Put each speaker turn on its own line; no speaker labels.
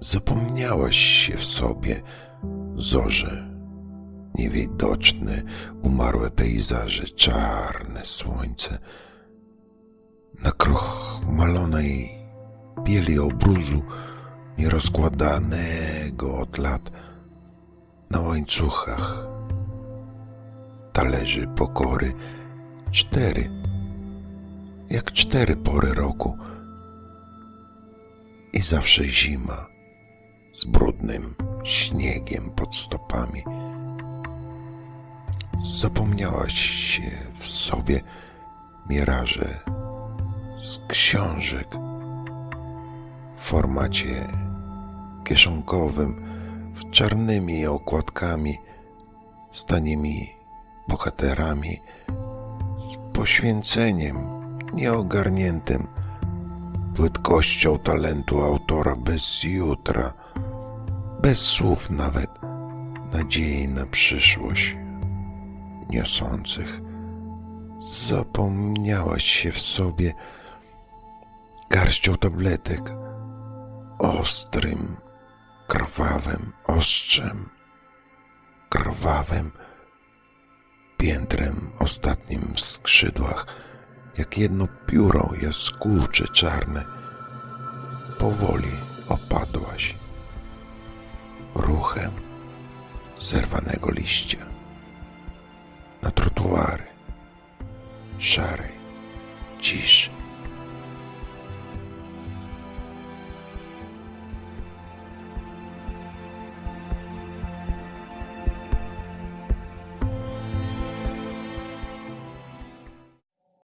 Zapomniałaś się w sobie, zorze. Niewidoczne, umarłe pejzaże, czarne słońce. Na krochmalonej bieli obruzu, nierozkładanego od lat, na łańcuchach. Talerzy pokory, cztery, jak cztery pory roku. I zawsze zima z brudnym śniegiem pod stopami. Zapomniałaś się w sobie, miraże z książek w formacie kieszonkowym, w czarnymi okładkami, z tanimi bohaterami, z poświęceniem nieogarniętym, płytkością talentu autora bez jutra, bez słów nawet, nadziei na przyszłość niosących. Zapomniałaś się w sobie garścią tabletek, ostrym, krwawym ostrzem, krwawym piętrem ostatnim w skrzydłach, jak jedno pióro jaskółcze czarne. Powoli opadłaś ruchem zerwanego liścia. Na trotuary szarej ciszy.